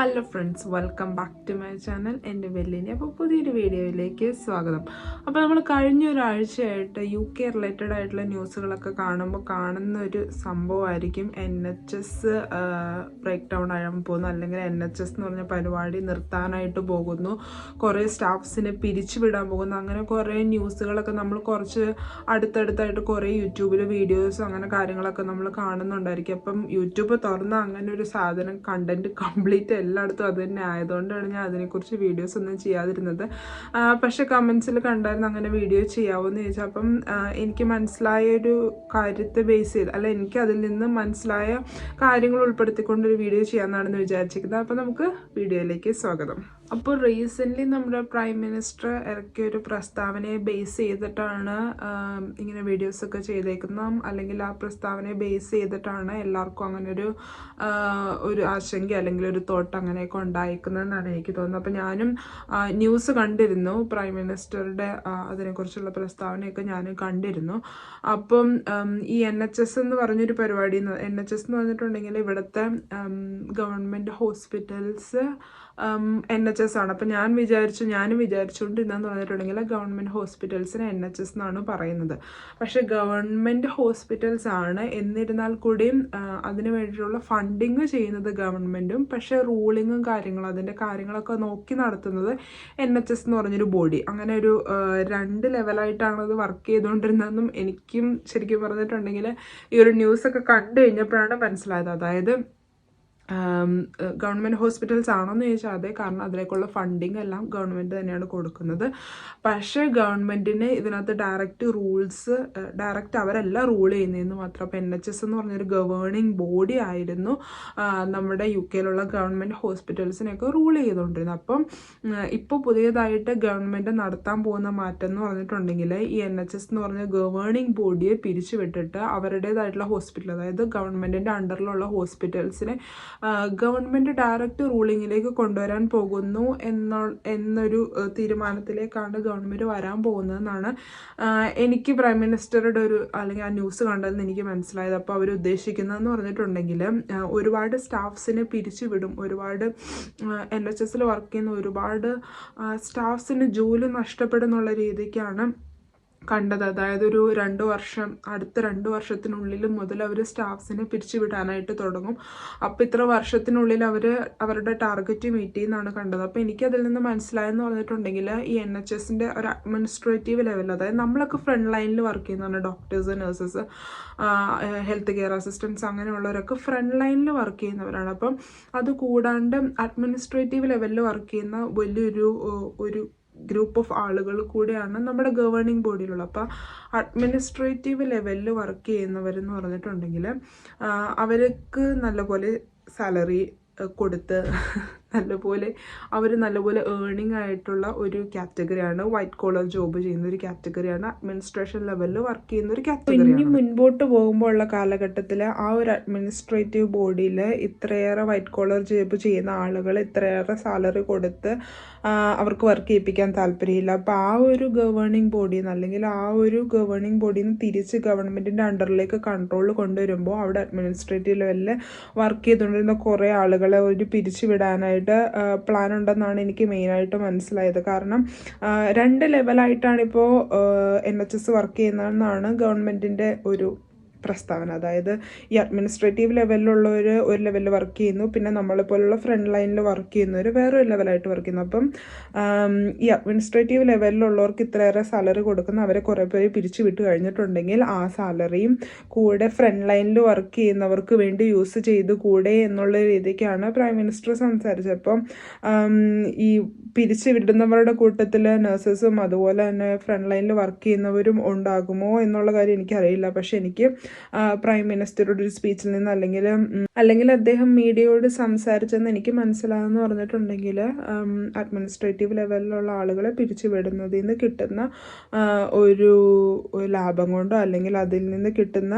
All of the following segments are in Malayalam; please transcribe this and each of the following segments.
Hello friends welcome back to my channel എന്റെ വെല്ലിനി അപ്പോൾ പുതിയൊരു വീഡിയോയിലേക്ക് സ്വാഗതം. അപ്പോൾ നമ്മൾ കഴിഞ്ഞ ഒരാഴ്ചയായിട്ട് യു കെ റിലേറ്റഡ് ആയിട്ടുള്ള ന്യൂസുകളൊക്കെ കാണുമ്പോൾ കാണുന്ന ഒരു സംഭവമായിരിക്കും N H S break down ആകാൻ പോകുന്നു. അല്ലെങ്കിൽ എൻ എച്ച് എസ് എന്ന് പറഞ്ഞ പരിപാടി നിർത്താനായിട്ട് പോകുന്നു. കുറേ സ്റ്റാഫ്സിനെ പിരിച്ചുവിടാൻ പോകുന്നു. അങ്ങനെ കുറേ ന്യൂസുകളൊക്കെ നമ്മൾ കുറച്ച് അടുത്തടുത്തായിട്ട് കുറേ യൂട്യൂബിൽ വീഡിയോസ് അങ്ങനെ കാര്യങ്ങളൊക്കെ നമ്മൾ കാണുന്നുണ്ടായിരിക്കും. അപ്പം യൂട്യൂബ് തുറന്ന അങ്ങനെ ഒരു സാധനം കണ്ടന്റ് കംപ്ലീറ്റ് എല്ലായിടത്തും അത് തന്നെ ആയതുകൊണ്ടാണ് ഞാൻ അതിനെക്കുറിച്ച് വീഡിയോസ് ഒന്നും ചെയ്യാതിരുന്നത്. പക്ഷേ കമൻസിൽ കണ്ടായിരുന്നു അങ്ങനെ വീഡിയോ ചെയ്യാവോന്ന് ചോദിച്ചാൽ അപ്പം എനിക്ക് മനസ്സിലായ ഒരു കാര്യത്തെ ബേസ് ചെയ്ത് അല്ല എനിക്ക് അതിൽ നിന്ന് മനസ്സിലായ കാര്യങ്ങൾ ഉൾപ്പെടുത്തിക്കൊണ്ട് ഒരു വീഡിയോ ചെയ്യാമെന്നാണെന്ന് വിചാരിച്ചിരിക്കുന്നത്. അപ്പോൾ നമുക്ക് വീഡിയോയിലേക്ക് സ്വാഗതം. അപ്പോൾ റീസെന്റ്ലി നമ്മുടെ പ്രൈം മിനിസ്റ്റർ ഇറക്കിയ ഒരു പ്രസ്താവനയെ ബേസ് ചെയ്തിട്ടാണ് ഇങ്ങനെ വീഡിയോസൊക്കെ ചെയ്തേക്കുന്നത്. അല്ലെങ്കിൽ ആ പ്രസ്താവനയെ ബേസ് ചെയ്തിട്ടാണ് എല്ലാവർക്കും അങ്ങനെ ഒരു ഒരു ആശങ്ക അല്ലെങ്കിൽ ഒരു തോട്ട് അങ്ങനെയൊക്കെ ഉണ്ടായിരിക്കുന്നതെന്നാണ് എനിക്ക് തോന്നുന്നത്. അപ്പോൾ ഞാനും ന്യൂസ് കണ്ടിരുന്നു. പ്രൈം മിനിസ്റ്ററുടെ അതിനെക്കുറിച്ചുള്ള പ്രസ്താവനയൊക്കെ ഞാനും കണ്ടിരുന്നു. അപ്പം ഈ എൻ എച്ച് എസ് എന്ന് പറഞ്ഞൊരു പരിപാടി എൻ എച്ച് എസ് എന്ന് പറഞ്ഞിട്ടുണ്ടെങ്കിൽ ഇവിടുത്തെ government hospitals N H S ആണ്. അപ്പം ഞാൻ വിചാരിച്ചു ഞാനും വിചാരിച്ചുകൊണ്ടിരുന്നെന്ന് പറഞ്ഞിട്ടുണ്ടെങ്കിൽ ഗവൺമെന്റ് ഹോസ്പിറ്റൽസിന് എൻ എച്ച് എസ് എന്നാണ് പറയുന്നത്. പക്ഷേ ഗവൺമെന്റ് ഹോസ്പിറ്റൽസ് ആണ്. എന്നിരുന്നാൽ കൂടിയും അതിന് വേണ്ടിയിട്ടുള്ള ഫണ്ടിങ് ചെയ്യുന്നത് ഗവൺമെന്റും പക്ഷേ റൂളിങ്ങും കാര്യങ്ങളും അതിന്റെ കാര്യങ്ങളൊക്കെ നോക്കി നടത്തുന്നത് എൻ എച്ച് എസ് എന്ന് പറഞ്ഞൊരു ബോഡി അങ്ങനെ ഒരു രണ്ട് ലെവലായിട്ടാണ് അത് വർക്ക് ചെയ്തുകൊണ്ടിരുന്നതെന്നും എനിക്കും ശരിക്കും പറഞ്ഞിട്ടുണ്ടെങ്കിൽ ഈ ഒരു ന്യൂസൊക്കെ കണ്ടു കഴിഞ്ഞപ്പോഴാണ് മനസ്സിലായത്. അതായത് ഗവൺമെന്റ് ഹോസ്പിറ്റൽസ് ആണോന്ന് ചോദിച്ചാൽ അതെ. കാരണം അതിലേക്കുള്ള ഫണ്ടിങ് എല്ലാം ഗവൺമെന്റ് തന്നെയാണ് കൊടുക്കുന്നത്. പക്ഷേ ഗവൺമെന്റിന് ഇതിനകത്ത് ഡയറക്റ്റ് റൂൾസ് ഡയറക്റ്റ് അവരല്ല റൂൾ ചെയ്യുന്നതെന്ന് മാത്രം. അപ്പോൾ എൻ എച്ച് എസ് എന്ന് പറഞ്ഞൊരു ഗവേണിംഗ് ബോഡി ആയിരുന്നു നമ്മുടെ യു കെയിലുള്ള ഗവൺമെന്റ് ഹോസ്പിറ്റൽസിനെയൊക്കെ റൂൾ ചെയ്തുകൊണ്ടിരുന്നത്. അപ്പം ഇപ്പോൾ പുതിയതായിട്ട് ഗവൺമെന്റ് നടത്താൻ പോകുന്ന മാറ്റം എന്ന് പറഞ്ഞിട്ടുണ്ടെങ്കിൽ ഈ എൻ എച്ച് എസ് എന്ന് പറഞ്ഞ ഗവേണിംഗ് ബോഡിയെ പിരിച്ചുവിട്ടിട്ട് അവരുടേതായിട്ടുള്ള ഹോസ്പിറ്റൽ അതായത് ഗവൺമെന്റിന്റെ അണ്ടറിലുള്ള ഹോസ്പിറ്റൽസിനെ ഗവൺമെന്റ് ഡയറക്റ്റ് റൂളിങ്ങിലേക്ക് കൊണ്ടുവരാൻ പോകുന്നു എന്നോ എന്നൊരു തീരുമാനത്തിലേക്കാണ് ഗവൺമെന്റ് വരാൻ പോകുന്നതെന്നാണ് എനിക്ക് പ്രൈം മിനിസ്റ്ററുടെ ഒരു അല്ലെങ്കിൽ ആ ന്യൂസ് കണ്ടതെന്ന് എനിക്ക് മനസ്സിലായത്. അപ്പോൾ അവർ ഉദ്ദേശിക്കുന്നതെന്ന് പറഞ്ഞിട്ടുണ്ടെങ്കിൽ ഒരുപാട് സ്റ്റാഫ്സിനെ പിരിച്ചു വിടും ഒരുപാട് എൻ എച്ച് എസിൽ വർക്ക് ചെയ്യുന്ന ഒരുപാട് സ്റ്റാഫ്സിന് ജോലി നഷ്ടപ്പെടുന്നുള്ള രീതിക്കാണ് കണ്ടത്. അതായത് ഒരു രണ്ട് വർഷം അടുത്ത രണ്ട് വർഷത്തിനുള്ളിൽ മുതൽ അവർ സ്റ്റാഫ്സിനെ പിരിച്ചുവിടാനായിട്ട് തുടങ്ങും. അപ്പോൾ ഇത്ര വർഷത്തിനുള്ളിൽ അവർ അവരുടെ ടാർഗറ്റ് മീറ്റ് ചെയ്യുന്നതാണ് കണ്ടത്. അപ്പോൾ എനിക്കതിൽ നിന്ന് മനസ്സിലായെന്ന് പറഞ്ഞിട്ടുണ്ടെങ്കിൽ ഈ എൻ എച്ച് എസിന്റെ ഒരു അഡ്മിനിസ്ട്രേറ്റീവ് ലെവൽ അതായത് നമ്മളൊക്കെ ഫ്രണ്ട് ലൈനിൽ വർക്ക് ചെയ്യുന്നതാണ്. Doctors nurses health care assistants അങ്ങനെയുള്ളവരൊക്കെ front ലൈനിൽ വർക്ക് ചെയ്യുന്നവരാണ്. അപ്പം അത് കൂടാണ്ട് അഡ്മിനിസ്ട്രേറ്റീവ് ലെവലിൽ വർക്ക് ചെയ്യുന്ന വലിയൊരു ഒരു ഗ്രൂപ്പ് ഓഫ് ആളുകൾ കൂടെയാണ് നമ്മുടെ ഗവേണിംഗ് ബോഡിയിലുള്ളത്. അപ്പോൾ അഡ്മിനിസ്ട്രേറ്റീവ് ലെവലിൽ വർക്ക് ചെയ്യുന്നവരെന്ന് പറഞ്ഞിട്ടുണ്ടെങ്കിൽ അവർക്ക് നല്ലപോലെ സാലറി കൊടുത്ത് നല്ലപോലെ അവർ നല്ലപോലെ ഏർണിംഗ് ആയിട്ടുള്ള ഒരു കാറ്റഗറിയാണ് വൈറ്റ് കോളർ ജോബ് ചെയ്യുന്ന ഒരു കാറ്റഗറിയാണ് അഡ്മിനിസ്ട്രേഷൻ ലെവലിൽ വർക്ക് ചെയ്യുന്ന ഒരു കാറ്റഗറി ഇനി മുൻപോട്ട് പോകുമ്പോൾ ഉള്ള കാലഘട്ടത്തിൽ ആ ഒരു അഡ്മിനിസ്ട്രേറ്റീവ് ബോഡിയിൽ ഇത്രയേറെ വൈറ്റ് കോളർ ജോബ് ചെയ്യുന്ന ആളുകൾ ഇത്രയേറെ സാലറി കൊടുത്ത് അവർക്ക് വർക്ക് ചെയ്യിപ്പിക്കാൻ താല്പര്യമില്ല. അപ്പോൾ ആ ഒരു ഗവേണിംഗ് ബോഡിയിൽ നിന്ന് അല്ലെങ്കിൽ ആ ഒരു ഗവേണിംഗ് ബോഡിയിൽ നിന്ന് തിരിച്ച് ഗവൺമെന്റിന്റെ അണ്ടറിലേക്ക് കൺട്രോൾ കൊണ്ടുവരുമ്പോൾ അവിടെ അഡ്മിനിസ്ട്രേറ്റീവ് ലെവലിൽ വർക്ക് ചെയ്തുകൊണ്ടിരുന്ന കുറേ ആളുകളെ ഒരു പിരിച്ചു വിടാനായിട്ട് പ്ലാൻ ഉണ്ടെന്നാണ് എനിക്ക് മെയിനായിട്ട് മനസ്സിലായത്. കാരണം രണ്ട് ലെവലായിട്ടാണ് ഇപ്പോൾ എൻ എച്ച് എസ് വർക്ക് ചെയ്യുന്നതെന്നാണ് ഗവൺമെന്റിന്റെ ഒരു പ്രസ്താവന. അതായത് ഈ അഡ്മിനിസ്ട്രേറ്റീവ് ലെവലിലുള്ളവർ ഒരു ലെവലിൽ വർക്ക് ചെയ്യുന്നു പിന്നെ നമ്മളെ പോലുള്ള ഫ്രണ്ട് ലൈനിൽ വർക്ക് ചെയ്യുന്നവർ വേറൊരു ലെവലായിട്ട് വർക്ക് ചെയ്യുന്നു. അപ്പം ഈ അഡ്മിനിസ്ട്രേറ്റീവ് ലെവലിലുള്ളവർക്ക് ഇത്രയേറെ സാലറി കൊടുക്കുന്ന അവരെ കുറേ പേര് പിരിച്ചു വിട്ട് കഴിഞ്ഞിട്ടുണ്ടെങ്കിൽ ആ സാലറിയും കൂടെ ഫ്രണ്ട് ലൈനിൽ വർക്ക് ചെയ്യുന്നവർക്ക് വേണ്ടി യൂസ് ചെയ്ത് കൂടെ എന്നുള്ള രീതിക്കാണ് പ്രൈം മിനിസ്റ്റർ സംസാരിച്ചത്. അപ്പം ഈ പിരിച്ചു വിടുന്നവരുടെ കൂട്ടത്തിൽ നഴ്സസും അതുപോലെ തന്നെ ഫ്രണ്ട് ലൈനിൽ വർക്ക് ചെയ്യുന്നവരും ഉണ്ടാകുമോ എന്നുള്ള കാര്യം എനിക്കറിയില്ല. പക്ഷെ എനിക്ക് പ്രൈം മിനിസ്റ്ററുടെ ഒരു സ്പീച്ചിൽ നിന്ന് അല്ലെങ്കിൽ അല്ലെങ്കിൽ അദ്ദേഹം മീഡിയയോട് സംസാരിച്ചെന്ന് എനിക്ക് മനസ്സിലാകുന്ന പറഞ്ഞിട്ടുണ്ടെങ്കിൽ അഡ്മിനിസ്ട്രേറ്റീവ് ലെവലിലുള്ള ആളുകളെ പിരിച്ചുവിടുന്നതിൽ നിന്ന് കിട്ടുന്ന ഒരു ഒരു ലാഭം കൊണ്ടോ അല്ലെങ്കിൽ അതിൽ നിന്ന് കിട്ടുന്ന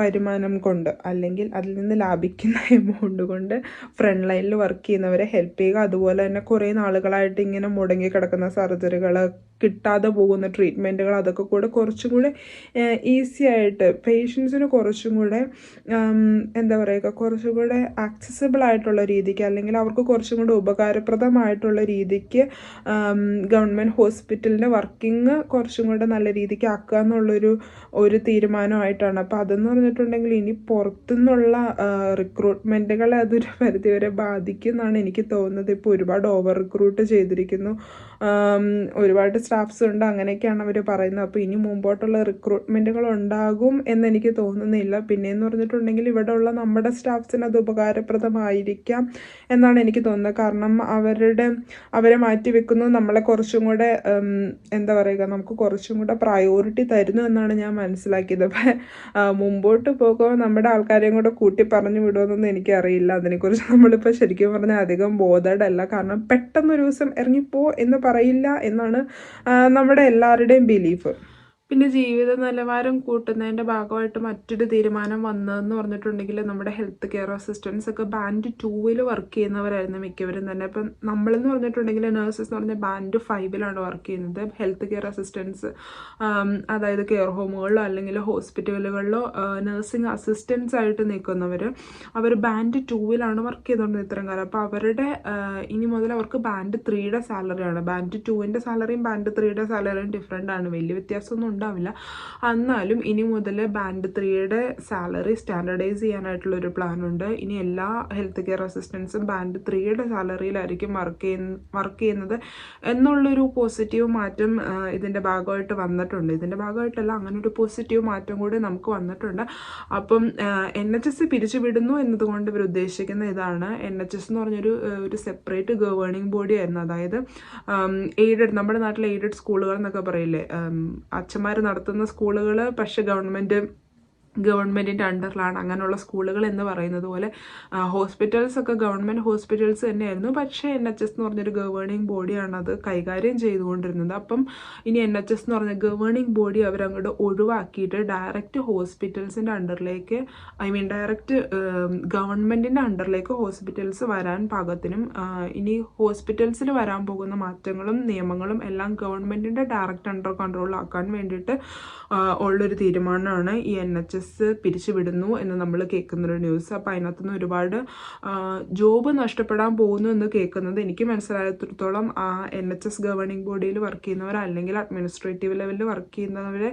വരുമാനം കൊണ്ട് അല്ലെങ്കിൽ അതിൽ നിന്ന് ലാഭിക്കുന്ന എമൗണ്ട് കൊണ്ട് ഫ്രണ്ട് ലൈനിൽ വർക്ക് ചെയ്യുന്നവരെ ഹെൽപ്പ് ചെയ്യുക. അതുപോലെ തന്നെ കുറേ നാളുകളായിട്ട് ഇങ്ങനെ മുടങ്ങി കിടക്കുന്ന സർജറികൾ കിട്ടാതെ പോകുന്ന ട്രീറ്റ്മെന്റുകൾ അതൊക്കെ കൂടെ കുറച്ചും കൂടെ ഈസി ആയിട്ട് പേഷ്യൻസിന് കുറച്ചും കൂടെ എന്താ പറയുക കുറച്ചും കൂടെ ആക്സസിബിൾ ആയിട്ടുള്ള രീതിക്ക് അല്ലെങ്കിൽ അവർക്ക് കുറച്ചും കൂടെ ഉപകാരപ്രദമായിട്ടുള്ള രീതിക്ക് ഗവൺമെന്റ് ഹോസ്പിറ്റലിന്റെ വർക്കിംഗ് കുറച്ചും കൂടെ നല്ല രീതിക്ക് ആക്കുക എന്നുള്ളൊരു ഒരു തീരുമാനമായിട്ടാണ്. അപ്പോൾ അതെന്ന് പറഞ്ഞിട്ടുണ്ടെങ്കിൽ ഇനി പുറത്തുനിന്നുള്ള റിക്രൂട്ട്മെന്റുകളെ അതൊരു പരിധിവരെ ബാധിക്കും എന്നാണ് എനിക്ക് തോന്നുന്നത്. ഇപ്പോൾ ഒരുപാട് ഓവർ റിക്രൂട്ട് ചെയ്തിരിക്കുന്നു. ഒരുപാട് സ്റ്റാഫ്സ് ഉണ്ട് അങ്ങനെയൊക്കെയാണ് അവർ പറയുന്നത്. അപ്പോൾ ഇനി മുമ്പോട്ടുള്ള റിക്രൂട്ട്മെന്റുകൾ ഉണ്ടാകും എന്നെനിക്ക് തോന്നുന്നില്ല. പിന്നെയെന്ന് പറഞ്ഞിട്ടുണ്ടെങ്കിൽ ഇവിടെ ഉള്ള നമ്മുടെ സ്റ്റാഫ്സിന് അത് ഉപകാരപ്രദമായിരിക്കാം എന്നാണ് എനിക്ക് തോന്നുന്നത്. കാരണം അവരുടെ അവരെ മാറ്റി വെക്കുന്നു നമ്മളെ കുറച്ചും കൂടെ എന്താ പറയുക നമുക്ക് കുറച്ചും കൂടെ പ്രയോറിറ്റി തരുന്നു എന്നാണ് ഞാൻ മനസ്സിലാക്കിയത്. മുമ്പോട്ട് പോകുമ്പോൾ നമ്മുടെ ആൾക്കാരെയും കൂടെ കൂട്ടി പറഞ്ഞു വിടുമെന്നൊന്നും എനിക്കറിയില്ല. അതിനെക്കുറിച്ച് നമ്മളിപ്പോൾ ശരിക്കും പറഞ്ഞാൽ അധികം ബോധഡല്ല. കാരണം പെട്ടെന്നൊരു ദിവസം ഇറങ്ങിപ്പോ എന്ന് പറയില്ല എന്നാണ് നമ്മുടെ എല്ലാവരുടെയും ബിലീഫ് പിന്നെ ജീവിത നിലവാരം കൂട്ടുന്നതിന്റെ ഭാഗമായിട്ട് മറ്റൊരു തീരുമാനം വന്നതെന്ന് പറഞ്ഞിട്ടുണ്ടെങ്കിൽ നമ്മുടെ ഹെൽത്ത് കെയർ അസിസ്റ്റൻസ് ഒക്കെ ബാൻഡ് ടൂവിൽ വർക്ക് ചെയ്യുന്നവരായിരുന്നു മിക്കവരും തന്നെ. ഇപ്പം നമ്മളെന്ന് പറഞ്ഞിട്ടുണ്ടെങ്കിൽ നേഴ്സസ് എന്ന് പറഞ്ഞാൽ ബാൻഡ് ഫൈവിലാണ് വർക്ക് ചെയ്യുന്നത്. ഹെൽത്ത് കെയർ അസിസ്റ്റൻസ് അതായത് കെയർ ഹോമുകളിലോ അല്ലെങ്കിൽ ഹോസ്പിറ്റലുകളിലോ നഴ്സിംഗ് അസിസ്റ്റൻസ് ആയിട്ട് നിൽക്കുന്നവർ അവർ ബാൻഡ് ടൂവിലാണ് വർക്ക് ചെയ്തുകൊണ്ടിരുന്നത് ഇത്രയും കാലം. അപ്പോൾ അവരുടെ ഇനി മുതൽ അവർക്ക് ബാൻഡ് ത്രീയുടെ സാലറിയാണ് ബാൻഡ് ടൂവിന്റെ സാലറിയും ബാൻഡ് ത്രീയുടെ സാലറിയും ഡിഫറെന്റ് ആണ്. വലിയ വ്യത്യാസമൊന്നും ഉണ്ടാവില്ല. എന്നാലും ഇനി മുതൽ ബാൻഡ് ത്രീയുടെ സാലറി സ്റ്റാൻഡർഡൈസ് ചെയ്യാനായിട്ടുള്ള ഒരു പ്ലാൻ ഉണ്ട്. ഇനി എല്ലാ ഹെൽത്ത് കെയർ അസിസ്റ്റൻസും ബാൻഡ് ത്രീയുടെ സാലറിയിലായിരിക്കും വർക്ക് ചെയ്യുന്ന വർക്ക് ചെയ്യുന്നത് എന്നുള്ളൊരു പോസിറ്റീവ് മാറ്റം ഇതിന്റെ ഭാഗമായിട്ട് വന്നിട്ടുണ്ട്. ഇതിന്റെ ഭാഗമായിട്ടല്ല അങ്ങനെ ഒരു പോസിറ്റീവ് മാറ്റം കൂടി നമുക്ക് വന്നിട്ടുണ്ട്. അപ്പം എൻ എച്ച് എസ് പിരിച്ചുവിടുന്നു എന്നതുകൊണ്ട് ഇവർ ഉദ്ദേശിക്കുന്ന ഇതാണ്. എൻ എച്ച് എസ് എന്ന് പറഞ്ഞൊരു ഒരു സെപ്പറേറ്റ് ഗവേണിംഗ് ബോഡി ആയിരുന്നു. അതായത് എയ്ഡഡ് നമ്മുടെ നാട്ടിലെ എയ്ഡഡ് സ്കൂളുകൾ എന്നൊക്കെ പറയില്ലേ? അച്ഛന്മാർ നടത്തുന്ന സ്കൂളുകൾ പക്ഷേ ഗവൺമെന്റ് ഗവൺമെന്റിന്റെ അണ്ടറിലാണ് അങ്ങനെയുള്ള സ്കൂളുകൾ എന്ന് പറയുന്നത് പോലെ ഹോസ്പിറ്റൽസൊക്കെ ഗവൺമെന്റ് ഹോസ്പിറ്റൽസ് തന്നെയായിരുന്നു. പക്ഷേ എൻ എച്ച് എസ് എന്ന് പറഞ്ഞൊരു ഗവേണിംഗ് ബോഡിയാണ് അത് കൈകാര്യം ചെയ്തുകൊണ്ടിരുന്നത്. അപ്പം ഇനി എൻ എച്ച് എസ് എന്ന് പറഞ്ഞ ഗവേണിംഗ് ബോഡി അവരങ്ങോട്ട് ഒഴിവാക്കിയിട്ട് ഡയറക്റ്റ് ഹോസ്പിറ്റൽസിന്റെ അണ്ടറിലേക്ക് ഐ മീൻ ഡയറക്റ്റ് ഗവൺമെന്റിന്റെ അണ്ടറിലേക്ക് ഹോസ്പിറ്റൽസ് വരാൻ പാകത്തിനും ഇനി ഹോസ്പിറ്റൽസിൽ വരാൻ പോകുന്ന മാറ്റങ്ങളും നിയമങ്ങളും എല്ലാം ഗവൺമെന്റിന്റെ ഡയറക്റ്റ് അണ്ടർ കൺട്രോളിലാക്കാൻ വേണ്ടിയിട്ട് ഉള്ളൊരു തീരുമാനമാണ് ഈ എൻ എച്ച് എസ് പിരിച്ചുവിടുന്നു എന്ന് നമ്മൾ കേൾക്കുന്നൊരു ന്യൂസ് അപ്പോൾ അതിനകത്തുനിന്ന് ഒരുപാട് ജോബ് നഷ്ടപ്പെടാൻ പോകുന്നു എന്ന് കേൾക്കുന്നത് എനിക്ക് മനസ്സിലായത്തോളം ആ എൻ എച്ച് എസ് ഗവേണിംഗ് ബോഡിയിൽ വർക്ക് ചെയ്യുന്നവർ അല്ലെങ്കിൽ അഡ്മിനിസ്ട്രേറ്റീവ് ലെവലിൽ വർക്ക് ചെയ്യുന്നവരെ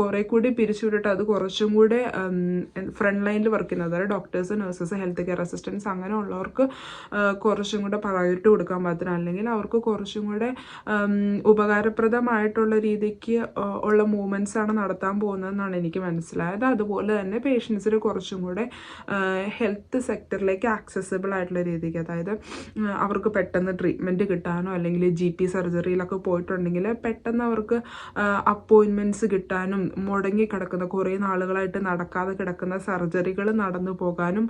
കുറേ കൂടി പിരിച്ചുവിട്ടിട്ട് അത് കുറച്ചും കൂടെ ഫ്രണ്ട് ലൈനിൽ വർക്ക് ചെയ്യുന്നത്. അതായത് doctors nurses health care assistants അങ്ങനെ ഉള്ളവർക്ക് കുറച്ചും കൂടെ പ്രയോറിറ്റി കൊടുക്കാൻ പാകത്തിന്. അല്ലെങ്കിൽ അവർക്ക് കുറച്ചും കൂടെ ഉപകാരപ്രദമായിട്ടുള്ള രീതിക്ക് ഉള്ള മൂവ്മെന്റ്സ് ആണ് നടത്താൻ പോകുന്നതെന്നാണ് എനിക്ക് മനസ്സിലായത്. അതുപോലെ തന്നെ പേഷ്യൻസിന് കുറച്ചും കൂടെ ഹെൽത്ത് സെക്ടറിലേക്ക് ആക്സസിബിൾ ആയിട്ടുള്ള രീതിക്ക് അതായത് അവർക്ക് പെട്ടെന്ന് ട്രീറ്റ്മെന്റ് കിട്ടാനോ അല്ലെങ്കിൽ ജി പി സർജറിയിലൊക്കെ പോയിട്ടുണ്ടെങ്കിൽ പെട്ടെന്ന് അവർക്ക് അപ്പോയിൻമെന്റ്സ് കിട്ടാനും മുടങ്ങി കിടക്കുന്ന കുറേ നാളുകളായിട്ട് നടക്കാതെ കിടക്കുന്ന സർജറികൾ നടന്നു പോകാനും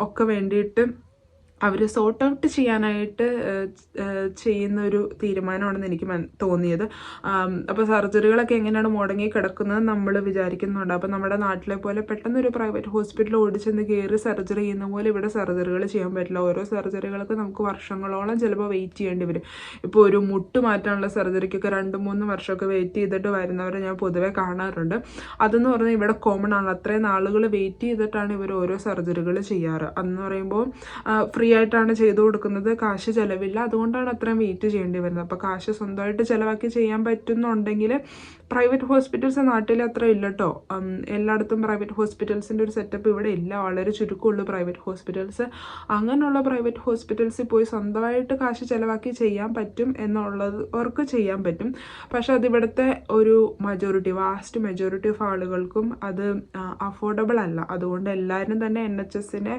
ഒക്കെ വേണ്ടിയിട്ട് അവർ സോർട്ട് ഔട്ട് ചെയ്യാനായിട്ട് ചെയ്യുന്ന ഒരു തീരുമാനമാണെന്ന് എനിക്ക് തോന്നിയത്. അപ്പോൾ സർജറികളൊക്കെ എങ്ങനെയാണ് മുടങ്ങി കിടക്കുന്നത് നമ്മൾ വിചാരിക്കുന്നുണ്ട്. അപ്പോൾ നമ്മുടെ നാട്ടിലെ പോലെ പെട്ടെന്ന് ഒരു പ്രൈവറ്റ് ഹോസ്പിറ്റൽ ഓടിച്ചെന്ന് കയറി സർജറി ചെയ്യുന്ന പോലെ ഇവിടെ സർജറികൾ ചെയ്യാൻ പറ്റില്ല. ഓരോ സർജറികൾക്ക് നമുക്ക് വർഷങ്ങളോളം ചിലപ്പോൾ വെയിറ്റ് ചെയ്യേണ്ടി വരും. ഇപ്പോൾ ഒരു മുട്ട് മാറ്റാനുള്ള സർജറിക്കൊക്കെ രണ്ട് മൂന്ന് വർഷമൊക്കെ വെയിറ്റ് ചെയ്തിട്ട് വരുന്നവരെ ഞാൻ പൊതുവേ കാണാറുണ്ട്. അതെന്ന് പറഞ്ഞാൽ ഇവിടെ കോമൺ ആണ്. അത്രയും നാളുകൾ വെയിറ്റ് ചെയ്തിട്ടാണ് ഇവർ ഓരോ സർജറികൾ ചെയ്യാറ്. അതെന്ന് പറയുമ്പോൾ ഫ്രീ ആയിട്ടാണ് ചെയ്തു കൊടുക്കുന്നത്. കാശ് ചിലവില്ല. അതുകൊണ്ടാണ് അത്രയും വെയിറ്റ് ചെയ്യേണ്ടി വരുന്നത്. അപ്പോൾ കാശ് സ്വന്തമായിട്ട് ചിലവാക്കി ചെയ്യാൻ പറ്റുന്നുണ്ടെങ്കിൽ പ്രൈവറ്റ് ഹോസ്പിറ്റൽസ് നാട്ടിൽ അത്ര ഇല്ല കേട്ടോ എല്ലായിടത്തും പ്രൈവറ്റ് ഹോസ്പിറ്റൽസിന്റെ ഒരു സെറ്റപ്പ് ഇവിടെ ഇല്ല. വളരെ ചുരുക്കമുള്ളൂ പ്രൈവറ്റ് ഹോസ്പിറ്റൽസ്. അങ്ങനെയുള്ള പ്രൈവറ്റ് ഹോസ്പിറ്റൽസിൽ പോയി സ്വന്തമായിട്ട് കാശ് ചിലവാക്കി ചെയ്യാൻ പറ്റും എന്നുള്ളത് അവർക്ക് ചെയ്യാൻ പറ്റും. പക്ഷേ അതിവിടുത്തെ ഒരു മെജോറിറ്റി വാസ്റ്റ് മെജോറിറ്റി ഓഫ് ആളുകൾക്കും അത് അഫോർഡബിൾ അല്ല. അതുകൊണ്ട് എല്ലാവരും തന്നെ എൻ എച്ച് എസിനെ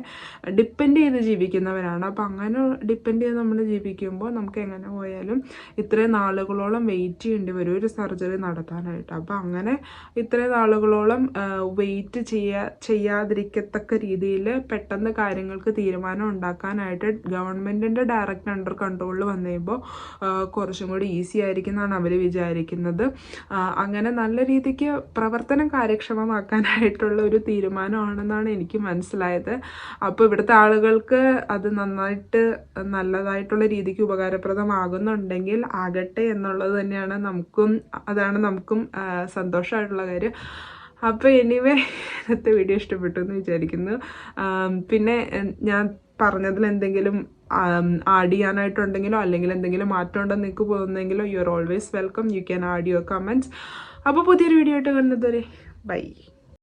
ഡിപ്പെൻഡ് ചെയ്ത് ജീവിക്കുന്നവരാണ്. അപ്പോൾ അങ്ങനെ ഡിപ്പെൻഡ് ചെയ്ത് നമ്മൾ ജീവിക്കുമ്പോൾ നമുക്ക് എങ്ങനെ പോയാലും ഇത്രയും നാളുകളോളം വെയിറ്റ് ചെയ്യേണ്ടി വരും. ഒരു സർജറി നടത്താനായിട്ട് അപ്പം അങ്ങനെ ഇത്രയും നാളുകളോളം വെയിറ്റ് ചെയ്യാ ചെയ്യാതിരിക്കത്തക്ക രീതിയിൽ പെട്ടെന്ന് കാര്യങ്ങൾക്ക് തീരുമാനം ഉണ്ടാക്കാനായിട്ട് ഗവൺമെന്റിന്റെ ഡയറക്റ്റ് അണ്ടർ കൺട്രോളിൽ വന്നു കഴിയുമ്പോൾ കുറച്ചും കൂടി ഈസി ആയിരിക്കും എന്നാണ് അവർ വിചാരിക്കുന്നത് അങ്ങനെ നല്ല രീതിക്ക് പ്രവർത്തനം കാര്യക്ഷമമാക്കാനായിട്ടുള്ള ഒരു തീരുമാനമാണെന്നാണ് എനിക്ക് മനസ്സിലായത്. അപ്പോൾ ഇവിടുത്തെ ആളുകൾക്ക് അത് നന്നായിട്ട് നല്ലതായിട്ടുള്ള രീതിക്ക് ഉപകാരപ്രദമാകുന്നുണ്ടെങ്കിൽ ആകട്ടെ എന്നുള്ളത് തന്നെയാണ് നമുക്കും അതാണ് നമുക്കും ആ, സന്തോഷമായിട്ടുള്ള കാര്യം. അപ്പോൾ എനിവേ ഇന്നത്തെ വീഡിയോ ഇഷ്ടപ്പെട്ടു എന്ന് വിചാരിക്കുന്നു. പിന്നെ ഞാൻ പറഞ്ഞതിൽ എന്തെങ്കിലും ആഡ് ചെയ്യാനായിട്ടുണ്ടെങ്കിലോ അല്ലെങ്കിൽ എന്തെങ്കിലും മാറ്റം ഉണ്ടെന്ന് നിങ്ങൾക്ക് പോകുന്നെങ്കിലോ you are always welcome you can add your comments അപ്പോൾ പുതിയൊരു വീഡിയോ ആയിട്ട് കണ്ടതുവരെ ബൈ